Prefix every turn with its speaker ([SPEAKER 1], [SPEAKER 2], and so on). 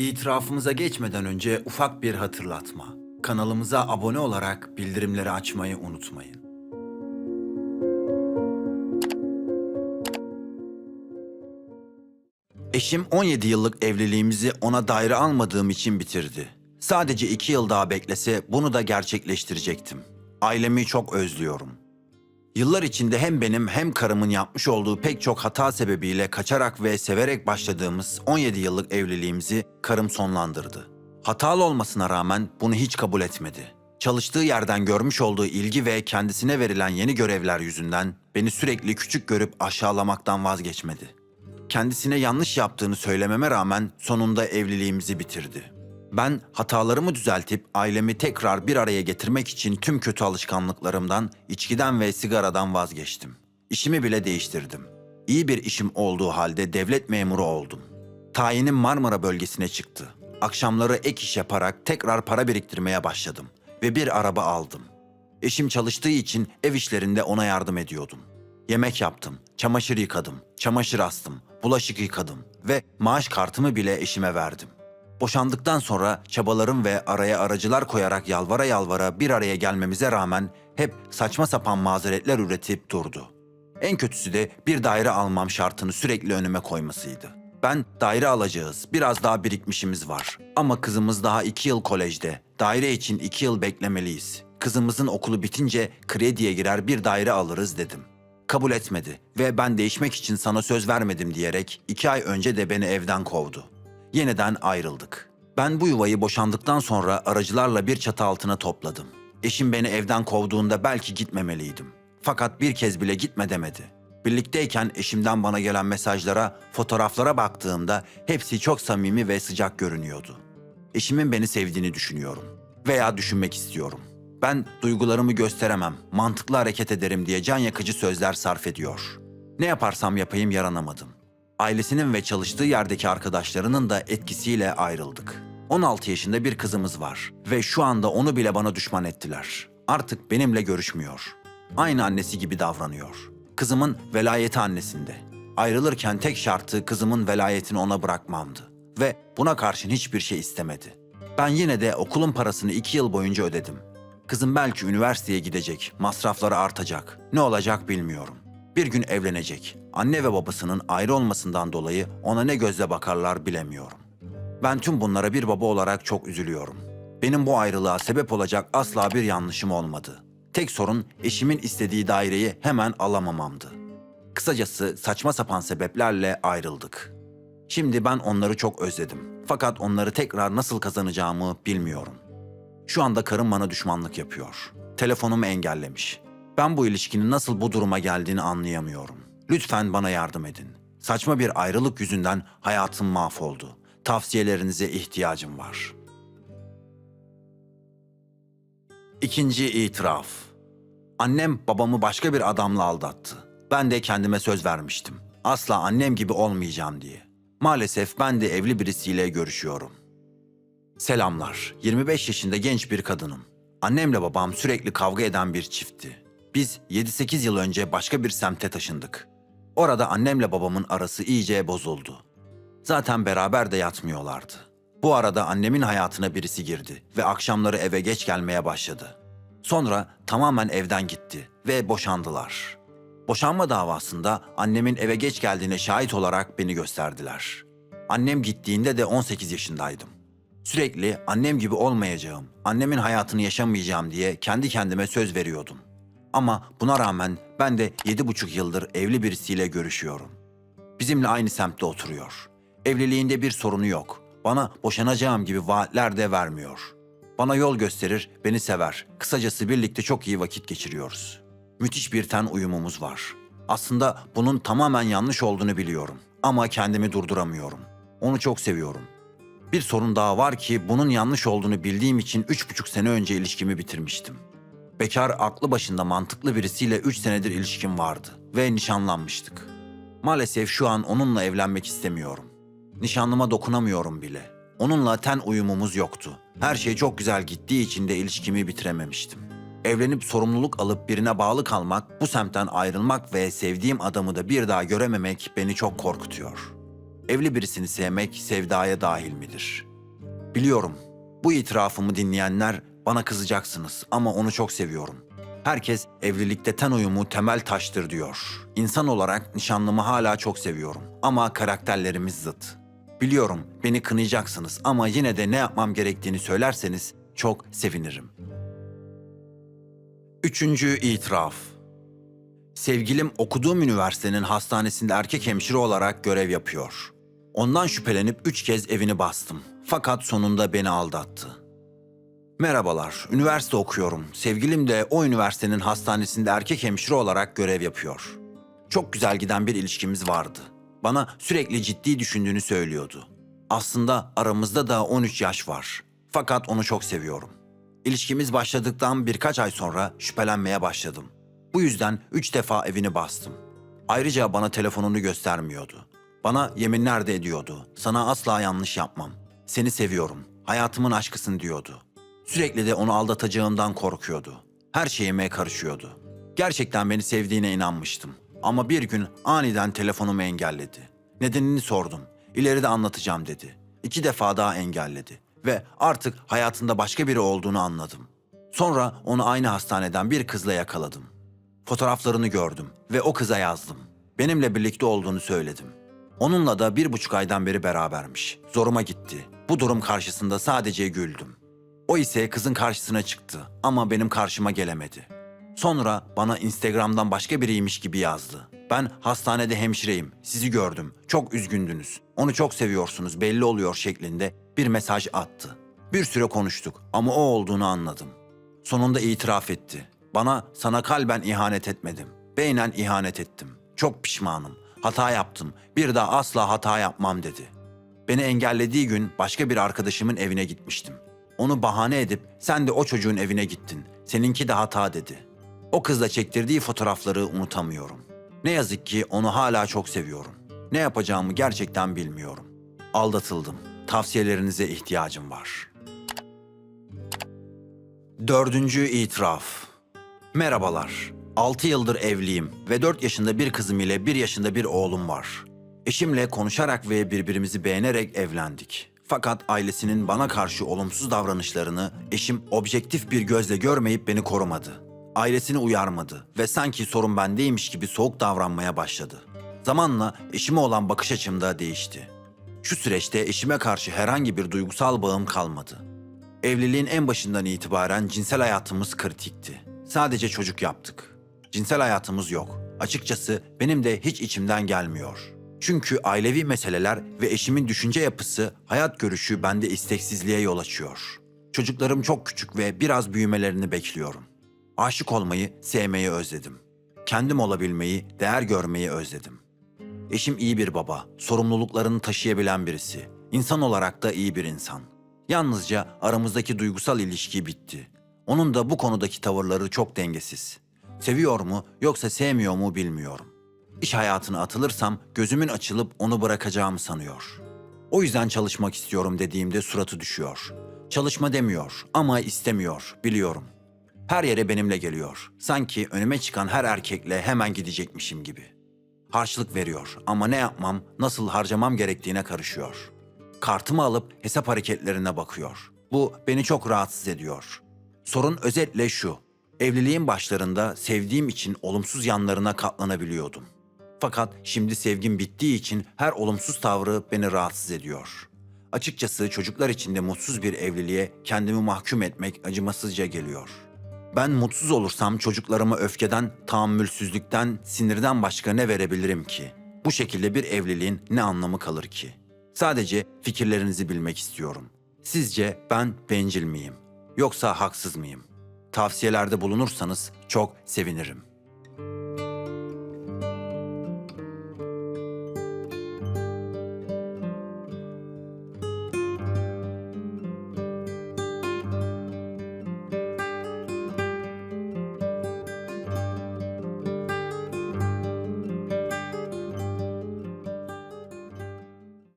[SPEAKER 1] İtirafımıza geçmeden önce ufak bir hatırlatma. Kanalımıza abone olarak bildirimleri açmayı unutmayın. Eşim 17 yıllık evliliğimizi ona daire almadığım için bitirdi. Sadece 2 yıl daha beklese bunu da gerçekleştirecektim. Ailemi çok özlüyorum. Yıllar içinde hem benim hem karımın yapmış olduğu pek çok hata sebebiyle kaçarak ve severek başladığımız 17 yıllık evliliğimizi karım sonlandırdı. Hatalı olmasına rağmen bunu hiç kabul etmedi. Çalıştığı yerden görmüş olduğu ilgi ve kendisine verilen yeni görevler yüzünden beni sürekli küçük görüp aşağılamaktan vazgeçmedi. Kendisine yanlış yaptığını söylememe rağmen sonunda evliliğimizi bitirdi. Ben hatalarımı düzeltip ailemi tekrar bir araya getirmek için tüm kötü alışkanlıklarımdan, içkiden ve sigaradan vazgeçtim. İşimi bile değiştirdim. İyi bir işim olduğu halde devlet memuru oldum. Tayinim Marmara bölgesine çıktı. Akşamları ek iş yaparak tekrar para biriktirmeye başladım ve bir araba aldım. Eşim çalıştığı için ev işlerinde ona yardım ediyordum. Yemek yaptım, çamaşır yıkadım, çamaşır astım, bulaşık yıkadım ve maaş kartımı bile eşime verdim. Boşandıktan sonra çabalarım ve araya aracılar koyarak yalvara yalvara bir araya gelmemize rağmen hep saçma sapan mazeretler üretip durdu. En kötüsü de bir daire almam şartını sürekli önüme koymasıydı. Ben daire alacağız, biraz daha birikmişimiz var. Ama kızımız daha iki yıl kolejde, daire için iki yıl beklemeliyiz. Kızımızın okulu bitince krediye girer bir daire alırız dedim. Kabul etmedi ve ben değişmek için sana söz vermedim diyerek iki ay önce de beni evden kovdu. Yeniden ayrıldık. Ben bu yuvayı boşandıktan sonra aracılarla bir çatı altına topladım. Eşim beni evden kovduğunda belki gitmemeliydim. Fakat bir kez bile gitme demedi. Birlikteyken eşimden bana gelen mesajlara, fotoğraflara baktığımda hepsi çok samimi ve sıcak görünüyordu. Eşimin beni sevdiğini düşünüyorum veya düşünmek istiyorum. Ben duygularımı gösteremem, mantıklı hareket ederim diye can yakıcı sözler sarf ediyor. Ne yaparsam yapayım yaranamadım. Ailesinin ve çalıştığı yerdeki arkadaşlarının da etkisiyle ayrıldık. 16 yaşında bir kızımız var ve şu anda onu bile bana düşman ettiler. Artık benimle görüşmüyor. Aynı annesi gibi davranıyor. Kızımın velayeti annesinde. Ayrılırken tek şartı kızımın velayetini ona bırakmamdı. Ve buna karşın hiçbir şey istemedi. Ben yine de okulun parasını iki yıl boyunca ödedim. Kızım belki üniversiteye gidecek, masrafları artacak. Ne olacak bilmiyorum. Bir gün evlenecek. Anne ve babasının ayrı olmasından dolayı ona ne gözle bakarlar bilemiyorum. Ben tüm bunlara bir baba olarak çok üzülüyorum. Benim bu ayrılığa sebep olacak asla bir yanlışım olmadı. Tek sorun eşimin istediği daireyi hemen alamamamdı. Kısacası saçma sapan sebeplerle ayrıldık. Şimdi ben onları çok özledim. Fakat onları tekrar nasıl kazanacağımı bilmiyorum. Şu anda karım bana düşmanlık yapıyor. Telefonumu engellemiş. Ben bu ilişkinin nasıl bu duruma geldiğini anlayamıyorum. Lütfen bana yardım edin. Saçma bir ayrılık yüzünden hayatım mahvoldu. Tavsiyelerinize ihtiyacım var. İkinci itiraf. Annem babamı başka bir adamla aldattı. Ben de kendime söz vermiştim. Asla annem gibi olmayacağım diye. Maalesef ben de evli birisiyle görüşüyorum. Selamlar. 25 yaşında genç bir kadınım. Annemle babam sürekli kavga eden bir çiftti. Biz 7-8 yıl önce başka bir semte taşındık. Orada annemle babamın arası iyice bozuldu. Zaten beraber de yatmıyorlardı. Bu arada annemin hayatına birisi girdi ve akşamları eve geç gelmeye başladı. Sonra tamamen evden gitti ve boşandılar. Boşanma davasında annemin eve geç geldiğine şahit olarak beni gösterdiler. Annem gittiğinde de 18 yaşındaydım. Sürekli annem gibi olmayacağım, annemin hayatını yaşamayacağım diye kendi kendime söz veriyordum. Ama buna rağmen ben de yedi buçuk yıldır evli birisiyle görüşüyorum. Bizimle aynı semtte oturuyor. Evliliğinde bir sorunu yok. Bana boşanacağım gibi vaatler de vermiyor. Bana yol gösterir, beni sever. Kısacası birlikte çok iyi vakit geçiriyoruz. Müthiş bir ten uyumumuz var. Aslında bunun tamamen yanlış olduğunu biliyorum. Ama kendimi durduramıyorum. Onu çok seviyorum. Bir sorun daha var ki bunun yanlış olduğunu bildiğim için üç buçuk sene önce ilişkimi bitirmiştim. Bekar, aklı başında mantıklı birisiyle üç senedir ilişkim vardı ve nişanlanmıştık. Maalesef şu an onunla evlenmek istemiyorum. Nişanlıma dokunamıyorum bile. Onunla ten uyumumuz yoktu. Her şey çok güzel gittiği için de ilişkimi bitirememiştim. Evlenip sorumluluk alıp birine bağlı kalmak, bu semtten ayrılmak ve sevdiğim adamı da bir daha görememek beni çok korkutuyor. evli birisini sevmek sevdaya dahil midir? Biliyorum. Bu itirafımı dinleyenler bana kızacaksınız ama onu çok seviyorum. Herkes evlilikte ten uyumu temel taştır diyor. İnsan olarak nişanlımı hala çok seviyorum ama karakterlerimiz zıt. Biliyorum beni kınayacaksınız ama yine de ne yapmam gerektiğini söylerseniz çok sevinirim. Üçüncü itiraf. Sevgilim okuduğum üniversitenin hastanesinde erkek hemşire olarak görev yapıyor. Ondan şüphelenip üç kez evini bastım. Fakat sonunda beni aldattı. Merhabalar, üniversite okuyorum. Sevgilim de o üniversitenin hastanesinde erkek hemşire olarak görev yapıyor. Çok güzel giden bir ilişkimiz vardı. Bana sürekli ciddi düşündüğünü söylüyordu. Aslında aramızda da 13 yaş var. Fakat onu çok seviyorum. İlişkimiz başladıktan birkaç ay sonra şüphelenmeye başladım. Bu yüzden üç defa evini bastım. Ayrıca bana telefonunu göstermiyordu. Bana yeminler de ediyordu. Sana asla yanlış yapmam. Seni seviyorum. Hayatımın aşkısın diyordu. Sürekli de onu aldatacağımdan korkuyordu. Her şeyime karışıyordu. Gerçekten beni sevdiğine inanmıştım. Ama bir gün aniden telefonumu engelledi. Nedenini sordum. İleride anlatacağım dedi. İki defa daha engelledi. Ve artık hayatında başka biri olduğunu anladım. Sonra onu aynı hastaneden bir kızla yakaladım. Fotoğraflarını gördüm ve o kıza yazdım. Benimle birlikte olduğunu söyledim. Onunla da bir buçuk aydan beri berabermiş. Zoruma gitti. Bu durum karşısında sadece güldüm. O ise kızın karşısına çıktı ama benim karşıma gelemedi. Sonra bana Instagram'dan başka biriymiş gibi yazdı. Ben hastanede hemşireyim, sizi gördüm, çok üzgündünüz, onu çok seviyorsunuz belli oluyor şeklinde bir mesaj attı. Bir süre konuştuk ama o olduğunu anladım. Sonunda itiraf etti. Bana sana kalben ihanet etmedim. Beynen ihanet ettim. Çok pişmanım. Hata yaptım. Bir daha asla hata yapmam dedi. Beni engellediği gün başka bir arkadaşımın evine gitmiştim. Onu bahane edip sen de o çocuğun evine gittin. Seninki de hata dedi. O kızla çektirdiği fotoğrafları unutamıyorum. Ne yazık ki onu hala çok seviyorum. Ne yapacağımı gerçekten bilmiyorum. Aldatıldım. Tavsiyelerinize ihtiyacım var. Dördüncü itiraf. Merhabalar. 6 yıldır evliyim ve 4 yaşında bir kızım ile 1 yaşında bir oğlum var. Eşimle konuşarak ve birbirimizi beğenerek evlendik. Fakat ailesinin bana karşı olumsuz davranışlarını eşim objektif bir gözle görmeyip beni korumadı. Ailesini uyarmadı ve sanki sorun bendeymiş gibi soğuk davranmaya başladı. Zamanla eşime olan bakış açım da değişti. Şu süreçte eşime karşı herhangi bir duygusal bağım kalmadı. Evliliğin en başından itibaren cinsel hayatımız kritikti. Sadece çocuk yaptık. Cinsel hayatımız yok. Açıkçası benim de hiç içimden gelmiyor. Çünkü ailevi meseleler ve eşimin düşünce yapısı, hayat görüşü bende isteksizliğe yol açıyor. Çocuklarım çok küçük ve biraz büyümelerini bekliyorum. Aşık olmayı, sevmeyi özledim. Kendim olabilmeyi, değer görmeyi özledim. Eşim iyi bir baba, sorumluluklarını taşıyabilen birisi. İnsan olarak da iyi bir insan. Yalnızca aramızdaki duygusal ilişki bitti. Onun da bu konudaki tavırları çok dengesiz. Seviyor mu yoksa sevmiyor mu bilmiyorum. İş hayatına atılırsam gözümün açılıp onu bırakacağımı sanıyor. O yüzden çalışmak istiyorum dediğimde suratı düşüyor. Çalışma demiyor ama istemiyor, biliyorum. Her yere benimle geliyor. Sanki önüme çıkan her erkekle hemen gidecekmişim gibi. Harçlık veriyor ama ne yapmam, nasıl harcamam gerektiğine karışıyor. Kartımı alıp hesap hareketlerine bakıyor. Bu beni çok rahatsız ediyor. Sorun özetle şu. Evliliğin başlarında sevdiğim için olumsuz yanlarına katlanabiliyordum. Fakat şimdi sevgim bittiği için her olumsuz tavrı beni rahatsız ediyor. Açıkçası çocuklar içinde mutsuz bir evliliğe kendimi mahkum etmek acımasızca geliyor. Ben mutsuz olursam çocuklarıma öfkeden, tahammülsüzlükten, sinirden başka ne verebilirim ki? Bu şekilde bir evliliğin ne anlamı kalır ki? Sadece fikirlerinizi bilmek istiyorum. Sizce ben bencil miyim? Yoksa haksız mıyım? Tavsiyelerde bulunursanız çok sevinirim.